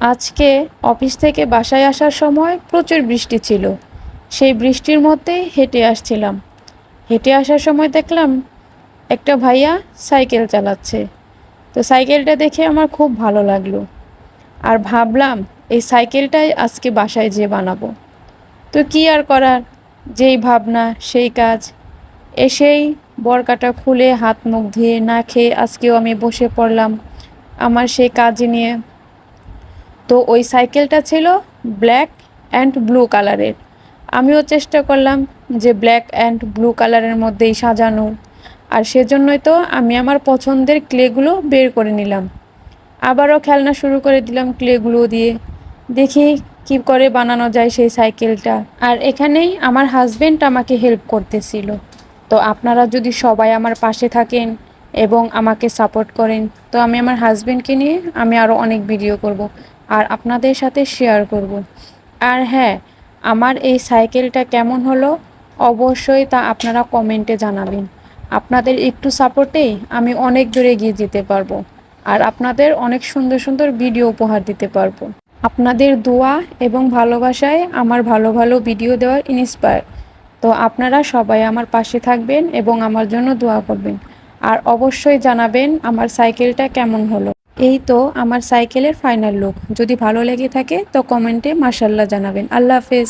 আজকে অফিস থেকে বাসায় আসার সময় প্রচুর বৃষ্টি ছিল। সেই বৃষ্টির মধ্যেই হেঁটে আসছিলাম। হেঁটে আসার সময় দেখলাম একটা ভাইয়া সাইকেল চালাচ্ছে। তো সাইকেলটা দেখে আমার খুব ভালো লাগল। আর ভাবলাম, এই সাইকেলটাই আজকে বাসায় যেয়ে বানাবো। তো কী আর করার? যেই ভাবনা, সেই কাজ। এসেই বরকাটা খুলে হাত মুখ ধুয়ে না খেয়ে আজকেও আমি বসে পড়লাম। আমার সেই কাজ নিয়ে তো ওই সাইকেলটা ছিল ব্ল্যাক অ্যান্ড ব্লু কালারের। আমিও চেষ্টা করলাম যে ব্ল্যাক অ্যান্ড ব্লু কালারের মধ্যেই সাজানোর আর সেজন্যই তো আমি আমার পছন্দের ক্লেগুলো বের করে নিলাম। আবারও খেলনা শুরু করে দিলাম ক্লেগুলো দিয়ে। দেখি কি করে বানানো যায় সেই সাইকেলটা। আর এখানেই আমার হাজবেন্ড আমাকে হেল্প করতেছিল। তো আপনারা যদি সবাই আমার পাশে থাকেন এবং আমাকে সাপোর্ট করেন, তো আমি আমার হাজবেন্ডকে নিয়ে আমি আরও অনেক ভিডিও করব। আর আপনাদের সাথে শেয়ার করব। আর হ্যাঁ আমার এই সাইকেলটা কেমন হলো? অবশ্যই তা আপনারা কমেন্টে জানাবেন। আপনাদের একটু সাপোর্টেই আমি অনেক দূরে এগিয়ে যেতে পারব। আর আপনাদের অনেক সুন্দর সুন্দর ভিডিও উপহার দিতে পারব। আপনাদের দোয়া এবং ভালোবাসায় আমার ভালো ভালো ভিডিও দেওয়ার ইন্সপায়ার তো আপনারা সবাই আমার পাশে থাকবেন এবং আমার জন্য দোয়া করবেন। আর অবশ্যই জানাবেন আমার সাইকেলটা কেমন হলো। এই তো আমার সাইকেলের ফাইনাল লুক যদি ভালো লেগে থাকে, তো কমেন্টে মার্শাল্লাহ জানাবেন। আল্লাহ হাফেজ।